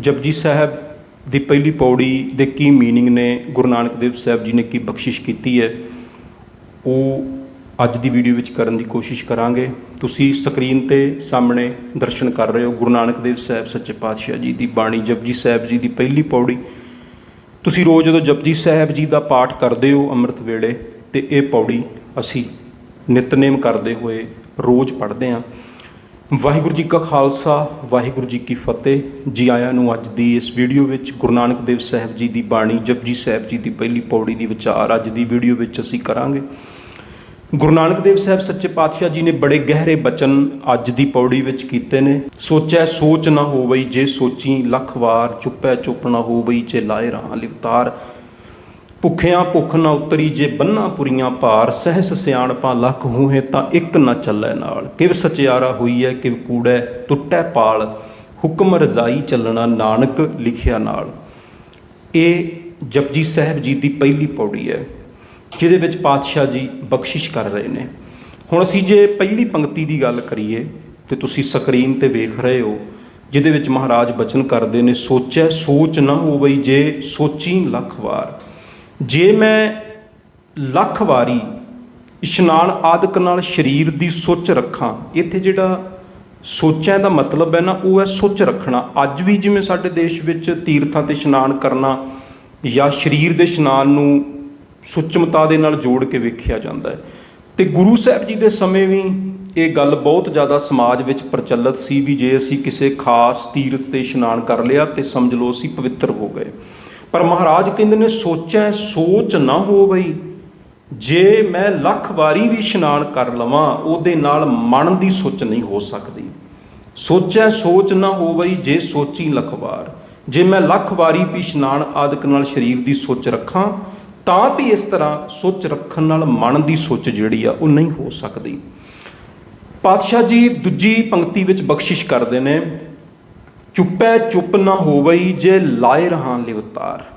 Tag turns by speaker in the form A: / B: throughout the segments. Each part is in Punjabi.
A: ਜਪਜੀ ਸਾਹਿਬ ਦੀ ਪਹਿਲੀ ਪੌੜੀ ਦੇ ਕੀ ਮੀਨਿੰਗ ਨੇ? ਗੁਰੂ ਨਾਨਕ ਦੇਵ ਸਾਹਿਬ ਜੀ ਨੇ ਕੀ ਬਖਸ਼ਿਸ਼ ਕੀਤੀ ਹੈ? ਉਹ ਅੱਜ ਦੀ ਵੀਡੀਓ ਵਿੱਚ ਕਰਨ ਦੀ ਕੋਸ਼ਿਸ਼ ਕਰਾਂਗੇ। ਤੁਸੀਂ ਸਕਰੀਨ ਤੇ ਸਾਹਮਣੇ ਦਰਸ਼ਨ ਕਰ ਰਹੇ ਹੋ ਗੁਰੂ ਨਾਨਕ ਦੇਵ ਸਾਹਿਬ ਸੱਚੇ ਪਾਤਸ਼ਾਹ ਜੀ ਦੀ ਬਾਣੀ, ਜਪਜੀ ਸਾਹਿਬ ਜੀ ਦੀ ਪਹਿਲੀ ਪੌੜੀ। ਤੁਸੀਂ ਰੋਜ਼ ਜਦੋਂ ਜਪਜੀ ਸਾਹਿਬ ਜੀ ਦਾ ਪਾਠ ਕਰਦੇ ਹੋ ਅੰਮ੍ਰਿਤ ਵੇਲੇ, ਤੇ ਇਹ ਪੌੜੀ ਅਸੀਂ ਨਿਤਨੇਮ ਕਰਦੇ ਹੋਏ ਰੋਜ਼ ਪੜ੍ਹਦੇ ਹਾਂ। ਵਾਹਿਗੁਰੂ ਜੀ ਕਾ ਖਾਲਸਾ, ਵਾਹਿਗੁਰੂ ਜੀ ਕੀ ਫਤਿਹ। ਜੀ ਆਇਆਂ ਨੂੰ ਅੱਜ ਦੀ ਇਸ ਵੀਡੀਓ ਵਿੱਚ ਗੁਰੂ ਨਾਨਕ ਦੇਵ ਸਾਹਿਬ ਜੀ ਦੀ ਬਾਣੀ, ਜਪਜੀ ਸਾਹਿਬ ਜੀ ਦੀ ਪਹਿਲੀ ਪੌੜੀ ਦੀ ਵਿਚਾਰ ਅੱਜ ਦੀ ਵੀਡੀਓ ਵਿੱਚ ਅਸੀਂ ਕਰਾਂਗੇ। ਗੁਰੂ ਨਾਨਕ ਦੇਵ ਸਾਹਿਬ ਸੱਚੇ ਪਾਤਸ਼ਾਹ ਜੀ ਨੇ ਬੜੇ ਗਹਿਰੇ ਬਚਨ ਅੱਜ ਦੀ ਪੌੜੀ ਵਿੱਚ ਕੀਤੇ ਨੇ। ਸੋਚੈ ਸੋਚ ਨਾ ਹੋਵਈ ਜੇ ਸੋਚੀ, ਲੱਖ ਵਾਰ ਚੁੱਪੈ ਚੁੱਪ ਨਾ ਹੋਵਈ ਜੇ ਲਾਏ ਰਹਾ ਲਿਵਤਾਰ। ਭੁੱਖਿਆਂ ਭੁੱਖ ਨਾ ਉਤਰੀ ਜੇ ਬੰਨਾ ਪੁਰੀਆਂ ਭਾਰ, ਸਹਿਸ ਸਿਆਣਪਾਂ ਲੱਖ ਹੋਏ ਤਾਂ ਇੱਕ ਨਾ ਚੱਲੈ ਨਾਲ। ਕਿਵ ਸਚਿਆਰਾ ਹੋਈ ਹੈ ਕਿਵ ਕੂੜੈ ਟੁੱਟੈ ਪਾਲ। ਹੁਕਮ ਰਜ਼ਾਈ ਚੱਲਣਾ ਨਾਨਕ ਲਿਖਿਆ ਨਾਲ। ਇਹ ਜਪਜੀ ਸਾਹਿਬ ਜੀ ਦੀ ਪਹਿਲੀ ਪੌੜੀ ਹੈ, ਜਿਹਦੇ ਵਿੱਚ ਪਾਤਸ਼ਾਹ ਜੀ ਬਖਸ਼ਿਸ਼ ਕਰ ਰਹੇ ਨੇ। ਹੁਣ ਅਸੀਂ ਜੇ ਪਹਿਲੀ ਪੰਕਤੀ ਦੀ ਗੱਲ ਕਰੀਏ, ਤੇ ਤੁਸੀਂ ਸਕਰੀਨ ਤੇ ਵੇਖ ਰਹੇ ਹੋ, ਜਿਹਦੇ ਵਿੱਚ ਮਹਾਰਾਜ ਬਚਨ ਕਰਦੇ ਨੇ, ਸੋਚੈ ਸੋਚ ਨਾ ਹੋਵਈ ਜੇ ਸੋਚੀ ਲੱਖ ਵਾਰ। ਜੇ ਮੈਂ ਲੱਖ ਵਾਰੀ ਇਸ਼ਨਾਨ ਆਦਿਕ ਨਾਲ ਸਰੀਰ ਦੀ ਸੁੱਚ ਰੱਖਾਂ, ਇੱਥੇ ਜਿਹੜਾ ਸੋਚਾਂ ਦਾ ਮਤਲਬ ਹੈ ਨਾ, ਉਹ ਹੈ ਸੁੱਚ ਰੱਖਣਾ। ਅੱਜ ਵੀ ਜਿਵੇਂ ਸਾਡੇ ਦੇਸ਼ ਵਿੱਚ ਤੀਰਥਾਂ ਤੇ ਇਸ਼ਨਾਨ ਕਰਨਾ ਜਾਂ ਸਰੀਰ ਦੇ ਇਸ਼ਨਾਨ ਨੂੰ ਸੁੱਚਮਤਾ ਦੇ ਨਾਲ ਜੋੜ ਕੇ ਵੇਖਿਆ ਜਾਂਦਾ ਹੈ। ਤੇ ਗੁਰੂ ਸਾਹਿਬ ਜੀ ਦੇ ਸਮੇਂ ਵੀ ਇਹ ਗੱਲ ਬਹੁਤ ਜ਼ਿਆਦਾ ਸਮਾਜ ਵਿੱਚ ਪ੍ਰਚਲਿਤ ਸੀ ਵੀ ਜੇ ਅਸੀਂ ਕਿਸੇ ਖਾਸ ਤੀਰਥ ਤੇ ਇਸ਼ਨਾਨ ਕਰ ਲਿਆ ਤੇ ਸਮਝ ਲਓ ਅਸੀਂ ਪਵਿੱਤਰ ਹੋ ਗਏ। ਪਰ ਮਹਾਰਾਜ ਕਹਿੰਦੇ ਨੇ, ਸੋਚੈ ਸੋਚ ਨਾ ਹੋ ਬਈ। ਜੇ ਮੈਂ ਲੱਖ ਵਾਰੀ ਵੀ ਇਸ਼ਨਾਨ ਕਰ ਲਵਾਂ, ਉਹਦੇ ਨਾਲ ਮਨ ਦੀ ਸੋਚ ਨਹੀਂ ਹੋ ਸਕਦੀ। ਸੋਚੈ ਸੋਚ ਨਾ ਹੋ ਬਈ, ਜੇ ਸੋਚੀ ਲੱਖ ਵਾਰ। ਜੇ ਮੈਂ ਲੱਖ ਵਾਰੀ ਵੀ ਇਸ਼ਨਾਨ ਆਦਿਕ ਨਾਲ ਸਰੀਰ ਦੀ ਸੋਚ ਰੱਖਾਂ, ਤਾਂ ਵੀ ਇਸ ਤਰ੍ਹਾਂ ਸੋਚ ਰੱਖਣ ਨਾਲ ਮਨ ਦੀ ਸੋਚ ਜਿਹੜੀ ਆ, ਉਹ ਨਹੀਂ ਹੋ ਸਕਦੀ। ਪਾਤਸ਼ਾਹ ਜੀ ਦੂਜੀ ਪੰਕਤੀ ਵਿੱਚ ਬਖਸ਼ਿਸ਼ ਕਰਦੇ ਨੇ, ਚੁੱਪੈ ਚੁੱਪ ਨਾ ਹੋਵਈ ਜੇ ਲਾਏ ਰਹਾ ਲਿਵਤਾਰ।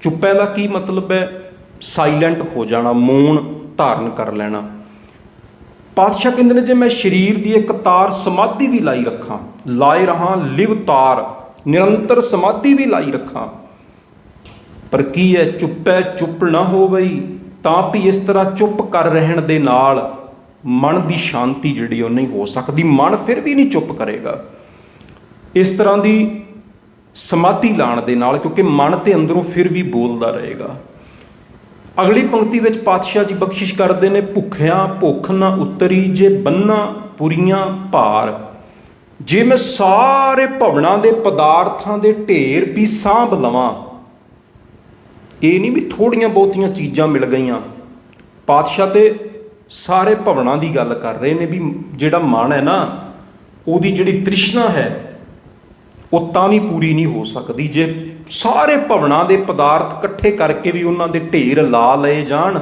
A: ਚੁੱਪੈ ਦਾ ਕੀ ਮਤਲਬ ਹੈ? ਸਾਇਲੈਂਟ ਹੋ ਜਾਣਾ, ਮੌਨ ਧਾਰਨ ਕਰ ਲੈਣਾ। ਪਾਤਸ਼ਾਹ ਕਹਿੰਦੇ ਨੇ, ਜੇ ਮੈਂ ਸਰੀਰ ਦੀ ਇੱਕ ਤਾਰ ਸਮਾਧੀ ਵੀ ਲਾਈ ਰੱਖਾਂ, ਲਾਏ ਰਹਾ ਲਿਵਤਾਰ ਨਿਰੰਤਰ ਸਮਾਧੀ ਵੀ ਲਾਈ ਰੱਖਾਂ, ਪਰ ਕੀ ਹੈ? ਚੁੱਪੈ ਚੁੱਪ ਨਾ ਹੋਵਈ ਤਾਂ ਵੀ ਇਸ ਤਰ੍ਹਾਂ ਚੁੱਪ ਕਰ ਰਹਿਣ ਦੇ ਨਾਲ ਮਨ ਦੀ ਸ਼ਾਂਤੀ ਜਿਹੜੀ ਉਹ ਨਹੀਂ ਹੋ ਸਕਦੀ, ਮਨ ਫਿਰ ਵੀ ਨਹੀਂ ਚੁੱਪ ਕਰੇਗਾ। ਇਸ ਤਰ੍ਹਾਂ ਦੀ ਸਮਾਧੀ ਲਾਣ ਦੇ ਨਾਲ, ਕਿਉਂਕਿ ਮਨ ਤੇ ਅੰਦਰੋਂ ਫਿਰ ਵੀ ਬੋਲਦਾ ਰਹੇਗਾ। ਅਗਲੀ ਪੰਕਤੀ ਵਿੱਚ ਪਾਤਸ਼ਾਹ ਜੀ ਬਖਸ਼ਿਸ਼ ਕਰਦੇ ਨੇ, ਭੁੱਖਿਆਂ ਭੁੱਖ ਨਾ ਉਤਰੀ, ਜੇ ਬੰਨਾ ਪੁਰੀਆਂ ਭਾਰ। ਜੇ ਮੈਂ ਸਾਰੇ ਭਵਨਾਂ ਦੇ ਪਦਾਰਥਾਂ ਦੇ ਢੇਰ ਵੀ ਸਾਂਭ ਲਵਾਂ, ਇਹ ਨਹੀਂ ਵੀ ਥੋੜੀਆਂ ਬਹੁਤੀਆਂ ਚੀਜ਼ਾਂ ਮਿਲ ਗਈਆਂ। ਪਾਤਸ਼ਾਹ ਤੇ ਸਾਰੇ ਭਵਨਾਂ ਦੀ ਗੱਲ ਕਰ ਰਹੇ ਨੇ ਵੀ ਜਿਹੜਾ ਮਨ ਹੈ ਨਾ, ਉਹਦੀ ਜਿਹੜੀ ਤ੍ਰਿਸ਼ਨਾ ਹੈ ਉਹ ਤਾਂ ਵੀ ਪੂਰੀ ਨਹੀਂ ਹੋ ਸਕਦੀ ਜੇ ਸਾਰੇ ਭਵਨਾਂ ਦੇ ਪਦਾਰਥ ਇਕੱਠੇ ਕਰਕੇ ਵੀ ਉਹਨਾਂ ਦੇ ਢੇਰ ਲਾ ਲਏ ਜਾਣ,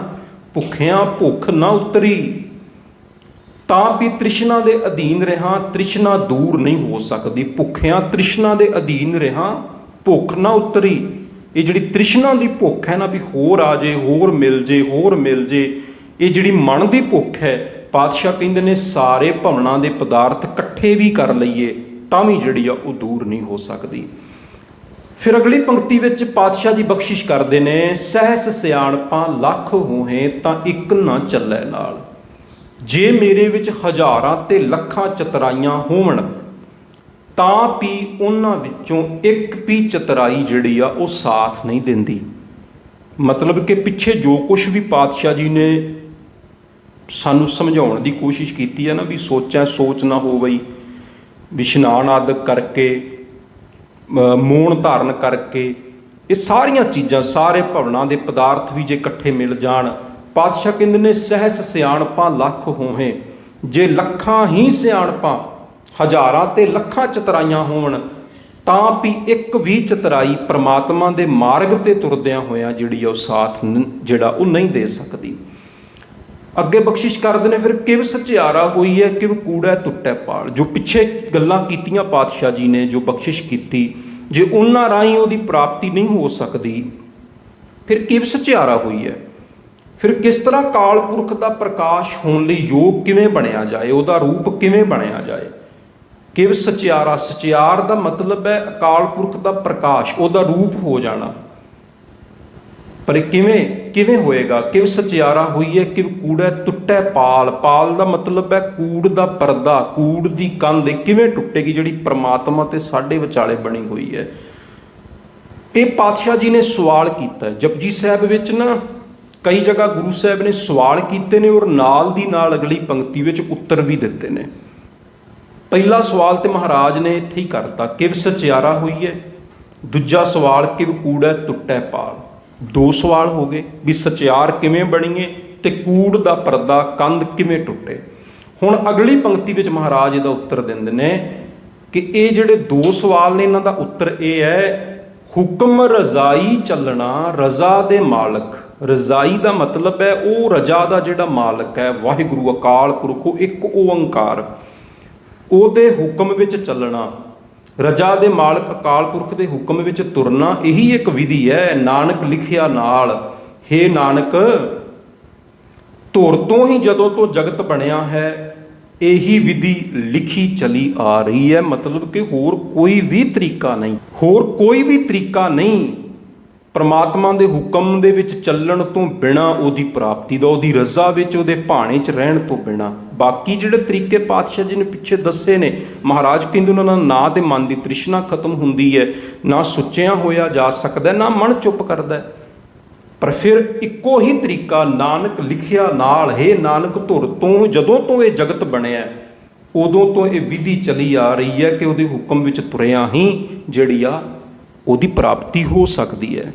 A: ਭੁੱਖਿਆਂ ਭੁੱਖ ਨਾ ਉਤਰੀ। ਤਾਂ ਵੀ ਤ੍ਰਿਸ਼ਨਾ ਦੇ ਅਧੀਨ ਰਹਾ, ਤ੍ਰਿਸ਼ਨਾ ਦੂਰ ਨਹੀਂ ਹੋ ਸਕਦੀ। ਭੁੱਖਿਆਂ ਤ੍ਰਿਸ਼ਨਾ ਦੇ ਅਧੀਨ ਰਹਾ, ਭੁੱਖ ਨਾ ਉਤਰੀ। ਇਹ ਜਿਹੜੀ ਤ੍ਰਿਸ਼ਨਾ ਦੀ ਭੁੱਖ ਹੈ ਨਾ ਵੀ ਹੋਰ ਆ ਜੇ, ਹੋਰ ਮਿਲ ਜੇ, ਹੋਰ ਮਿਲ ਜੇ, ਇਹ ਜਿਹੜੀ ਮਨ ਦੀ ਭੁੱਖ ਹੈ, ਪਾਤਸ਼ਾਹ ਕਹਿੰਦੇ ਨੇ ਸਾਰੇ ਭਵਨਾਂ ਦੇ ਪਦਾਰਥ ਇਕੱਠੇ ਵੀ ਕਰ ਲਈਏ। ਤਾਂ ਵੀ ਜਿਹੜੀ ਆ ਉਹ ਦੂਰ ਨਹੀਂ ਹੋ ਸਕਦੀ। ਫਿਰ ਅਗਲੀ ਪੰਕਤੀ ਵਿੱਚ ਪਾਤਸ਼ਾਹ ਜੀ ਬਖਸ਼ਿਸ਼ ਕਰਦੇ ਨੇ, ਸਹਿਸ ਸਿਆਣਪਾਂ ਲੱਖ ਹੋਏ ਤਾਂ ਇੱਕ ਨਾ ਚੱਲੇ ਨਾਲ। ਜੇ ਮੇਰੇ ਵਿੱਚ ਹਜ਼ਾਰਾਂ ਤੇ ਲੱਖਾਂ ਚਤਰਾਈਆਂ ਹੋਣ ਤਾਂ ਵੀ ਉਹਨਾਂ ਵਿੱਚੋਂ ਇੱਕ ਵੀ ਚਤਰਾਈ ਜਿਹੜੀ ਆ ਉਹ ਸਾਥ ਨਹੀਂ ਦਿੰਦੀ। ਮਤਲਬ ਕਿ ਪਿੱਛੇ ਜੋ ਕੁਝ ਵੀ ਪਾਤਸ਼ਾਹ ਜੀ ਨੇ ਸਾਨੂੰ ਸਮਝਾਉਣ ਦੀ ਕੋਸ਼ਿਸ਼ ਕੀਤੀ ਹੈ ਨਾ ਵੀ ਸੋਚਾਂ ਸੋਚ ਨਾ ਹੋਵਈ ਵਿਸ਼ਨਾਨ ਆਦਿ ਕਰਕੇ ਮੂਣ ਧਾਰਨ ਕਰਕੇ, ਇਹ ਸਾਰੀਆਂ ਚੀਜ਼ਾਂ, ਸਾਰੇ ਭਵਨਾਂ ਦੇ ਪਦਾਰਥ ਵੀ ਜੇ ਇਕੱਠੇ ਮਿਲ ਜਾਣ, ਪਾਤਸ਼ਾਹ ਕਹਿੰਦੇ ਨੇ ਸਹਿਸ ਸਿਆਣਪਾਂ ਲੱਖ ਹੋਵੇ, ਜੇ ਲੱਖਾਂ ਹੀ ਸਿਆਣਪਾਂ, ਹਜ਼ਾਰਾਂ ਤੇ ਲੱਖਾਂ ਚਤਰਾਈਆਂ ਹੋਣ ਤਾਂ ਵੀ ਇੱਕ ਵੀ ਚਤਰਾਈ ਪ੍ਰਮਾਤਮਾ ਦੇ ਮਾਰਗ ਤੇ ਤੁਰਦਿਆਂ ਹੋਇਆਂ ਜਿਹੜੀ ਉਹ ਸਾਥ ਜਿਹੜਾ ਉਹ ਨਹੀਂ ਦੇ ਸਕਦੀ। ਅੱਗੇ ਬਖਸ਼ਿਸ਼ ਕਰਦੇ ਨੇ, ਫਿਰ ਕਿਵ ਸਚਿਆਰਾ ਹੋਈ ਹੈ, ਕਿਵ ਕੂੜਾ ਟੁੱਟੈ ਪਾਲ। ਜੋ ਪਿੱਛੇ ਗੱਲਾਂ ਕੀਤੀਆਂ ਪਾਤਸ਼ਾਹ ਜੀ ਨੇ, ਜੋ ਬਖਸ਼ਿਸ਼ ਕੀਤੀ, ਜੇ ਉਹਨਾਂ ਰਾਹੀਂ ਉਹਦੀ ਪ੍ਰਾਪਤੀ ਨਹੀਂ ਹੋ ਸਕਦੀ, ਫਿਰ ਕਿਵ ਸਚਿਆਰਾ ਹੋਈ ਹੈ? ਫਿਰ ਕਿਸ ਤਰ੍ਹਾਂ ਕਾਲ ਪੁਰਖ ਦਾ ਪ੍ਰਕਾਸ਼ ਹੋਣ ਲਈ ਯੋਗ ਕਿਵੇਂ ਬਣਿਆ ਜਾਏ, ਉਹਦਾ ਰੂਪ ਕਿਵੇਂ ਬਣਿਆ ਜਾਏ? ਕਿਵ ਸਚਿਆਰਾ? ਸਚਿਆਰ ਦਾ ਮਤਲਬ ਹੈ ਅਕਾਲ ਪੁਰਖ ਦਾ ਪ੍ਰਕਾਸ਼, ਉਹਦਾ ਰੂਪ ਹੋ ਜਾਣਾ। ਪਰ ਕਿਵੇਂ ਕਿਵੇਂ ਹੋਏਗਾ? ਕਿਵ ਸਚਿਆਰਾ ਹੋਈ ਹੈ? ਕਿਵ ਕੂੜਾ ਟੁੱਟੈ ਪਾਲ? ਪਾਲ ਦਾ ਮਤਲਬ ਹੈ ਕੂੜ ਦਾ ਪਰਦਾ, ਕੂੜ ਦੀ ਕੰਧ। ਕਿਵੇਂ ਟੁੱਟੇਗੀ ਜਿਹੜੀ ਪ੍ਰਮਾਤਮਾ ਤੇ ਸਾਡੇ ਵਿਚਾਲੇ ਬਣੀ ਹੋਈ ਹੈ? ਇਹ ਪਾਤਸ਼ਾਹ ਜੀ ਨੇ ਸਵਾਲ ਕੀਤਾ ਜਪਜੀ ਸਾਹਿਬ ਵਿੱਚ ਨਾ ਕਈ ਜਗ੍ਹਾ ਗੁਰੂ ਸਾਹਿਬ ਨੇ ਸਵਾਲ ਕੀਤੇ ਨੇ ਔਰ ਨਾਲ ਦੀ ਨਾਲ ਅਗਲੀ ਪੰਕਤੀ ਵਿੱਚ ਉੱਤਰ ਵੀ ਦਿੱਤੇ ਨੇ। ਪਹਿਲਾ ਸਵਾਲ ਤੇ ਮਹਾਰਾਜ ਨੇ ਇੱਥੇ ਹੀ ਕਰਤਾ, ਕਿਵ ਸਚਿਆਰਾ ਹੋਈ ਹੈ? ਦੂਜਾ ਸਵਾਲ, ਕਿਵ ਕੂੜਾ ਟੁੱਟੈ ਪਾਲ? ਦੋ ਸਵਾਲ ਹੋ ਗਏ ਵੀ ਸਚਿਆਰ ਕਿਵੇਂ ਬਣੀਏ ਤੇ ਕੂੜ ਦਾ ਪਰਦਾ ਕੰਧ ਕਿਵੇਂ ਟੁੱਟੇ? ਹੁਣ ਅਗਲੀ ਪੰਕਤੀ ਵਿੱਚ ਮਹਾਰਾਜ ਇਹਦਾ ਉੱਤਰ ਦਿੰਦੇ ਨੇ ਕਿ ਇਹ ਜਿਹੜੇ ਦੋ ਸਵਾਲ ਨੇ, ਇਹਨਾਂ ਦਾ ਉੱਤਰ ਇਹ ਹੈ, ਹੁਕਮ ਰਜ਼ਾਈ ਚੱਲਣਾ ਰਜ਼ਾ ਦੇ ਮਾਲਕ। ਰਜ਼ਾਈ ਦਾ ਮਤਲਬ ਹੈ, ਉਹ ਰਜਾ ਦਾ ਜਿਹੜਾ ਮਾਲਕ ਹੈ, ਵਾਹਿਗੁਰੂ ਅਕਾਲ ਪੁਰਖ, ਉਹ ਇੱਕ ਓੰਕਾਰ। ਉਹਦੇ ਹੁਕਮ ਵਿੱਚ ਚੱਲਣਾ ਰਜਾ ਦੇ ਮਾਲਕ ਅਕਾਲ ਪੁਰਖ ਦੇ ਹੁਕਮ ਵਿੱਚ ਤੁਰਨਾ ਇਹੀ ਇੱਕ ਵਿਧੀ ਹੈ, ਨਾਨਕ ਲਿਖਿਆ ਨਾਲ। ਹੇ ਨਾਨਕ, ਧੁਰ ਤੋਂ ਹੀ ਜਦੋਂ ਤੋਂ ਜਗਤ ਬਣਿਆ ਹੈ, ਇਹੀ ਵਿਧੀ ਲਿਖੀ ਚਲੀ ਆ ਰਹੀ ਹੈ। ਮਤਲਬ ਕਿ ਹੋਰ ਕੋਈ ਵੀ ਤਰੀਕਾ ਨਹੀਂ, ਹੋਰ ਕੋਈ ਵੀ ਤਰੀਕਾ ਨਹੀਂ। ਪਰਮਾਤਮਾ ਦੇ ਹੁਕਮ ਦੇ ਵਿੱਚ ਚੱਲਣ ਤੋਂ ਬਿਨਾ ਉਹਦੀ ਪ੍ਰਾਪਤੀ ਦਾ, ਉਹਦੀ ਰਜ਼ਾ ਵਿੱਚ ਉਹਦੇ ਭਾਣੇ 'ਚ ਰਹਿਣ ਤੋਂ ਬਿਨਾ। ਬਾਕੀ ਜਿਹੜੇ ਤਰੀਕੇ ਪਾਤਸ਼ਾਹ ਜੀ ਨੇ ਪਿੱਛੇ ਦੱਸੇ ਨੇ, ਮਹਾਰਾਜ ਕਹਿੰਦੇ ਉਹਨਾਂ ਨਾਲ ਨਾ ਤੇ ਮਨ ਦੀ ਤ੍ਰਿਸ਼ਨਾ ਖਤਮ ਹੁੰਦੀ ਹੈ। ਨਾ ਸੁੱਚਿਆ ਹੋਇਆ ਜਾ ਸਕਦਾ, ਨਾ ਮਨ ਚੁੱਪ ਕਰਦਾ ਪਰ ਫਿਰ ਇੱਕੋ ਹੀ ਤਰੀਕਾ ਨਾਨਕ ਲਿਖਿਆ ਨਾਲ, ਹੈ ਨਾਨਕ ਧੁਰ, ਤੋਂ ਜਦੋਂ ਤੋਂ ਇਹ ਜਗਤ ਬਣਿਆ ਉਦੋਂ ਤੋਂ ਇਹ ਵਿਧੀ ਚਲੀ ਆ ਰਹੀ ਹੈ ਕਿ ਉਹਦੇ ਹੁਕਮ ਵਿੱਚ ਤੁਰਿਆ ਹੀ ਜਿਹੜੀ ਆ ਉਹਦੀ ਪ੍ਰਾਪਤੀ ਹੋ ਸਕਦੀ ਹੈ।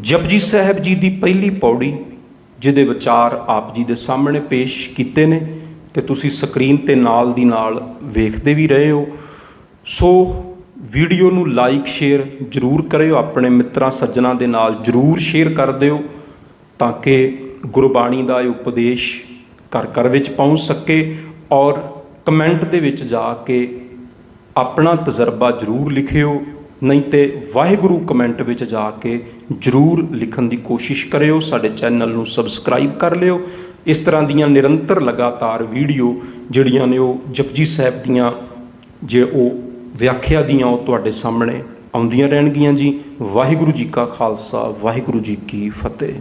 A: ਜਪਜੀ ਸਾਹਿਬ ਜੀ ਦੀ ਪਹਿਲੀ ਪੌੜੀ, ਜਿਹਦੇ ਵਿਚਾਰ ਆਪ ਜੀ ਦੇ ਸਾਹਮਣੇ ਪੇਸ਼ ਕੀਤੇ ਨੇ ਤੇ ਤੁਸੀਂ ਸਕਰੀਨ ਤੇ ਨਾਲ ਦੀ ਨਾਲ ਵੇਖਦੇ ਵੀ ਰਹੇ ਹੋ। ਸੋ ਵੀਡੀਓ ਨੂੰ ਲਾਈਕ, ਸ਼ੇਅਰ ਜਰੂਰ ਕਰਿਓ, ਆਪਣੇ ਮਿੱਤਰਾਂ, ਸੱਜਣਾ ਦੇ ਨਾਲ ਜਰੂਰ ਸ਼ੇਅਰ ਕਰ ਦਿਓ, ਤਾਂ ਕਿ ਗੁਰਬਾਣੀ ਦਾ ਇਹ ਉਪਦੇਸ਼ ਘਰ ਘਰ ਵਿੱਚ ਪਹੁੰਚ ਸਕੇ ਔਰ ਕਮੈਂਟ ਦੇ ਵਿੱਚ ਜਾ ਕੇ ਆਪਣਾ ਤਜਰਬਾ ਜਰੂਰ ਲਿਖਿਓ। ਨਹੀਂ ਤੇ ਵਾਹਿਗੁਰੂ ਕਮੈਂਟ ਵਿੱਚ ਜਾ ਕੇ ਜਰੂਰ ਲਿਖਣ ਦੀ ਕੋਸ਼ਿਸ਼ ਕਰਿਓ, ਸਾਡੇ ਚੈਨਲ ਨੂੰ ਸਬਸਕ੍ਰਾਈਬ ਕਰ ਲਿਓ। ਇਸ ਤਰ੍ਹਾਂ ਦੀਆਂ ਨਿਰੰਤਰ ਲਗਾਤਾਰ ਵੀਡੀਓ ਜਿਹੜੀਆਂ ਨੇ ਉਹ ਜਪਜੀ ਸਾਹਿਬ ਦੀਆਂ ਜੇ ਉਹ ਵਿਆਖਿਆ ਦੀਆਂ ਉਹ ਤੁਹਾਡੇ ਸਾਹਮਣੇ ਆਉਂਦੀਆਂ ਰਹਿਣਗੀਆਂ ਜੀ। ਵਾਹਿਗੁਰੂ ਜੀ ਕਾ ਖਾਲਸਾ, ਵਾਹਿਗੁਰੂ ਜੀ ਕੀ ਫਤਿਹ।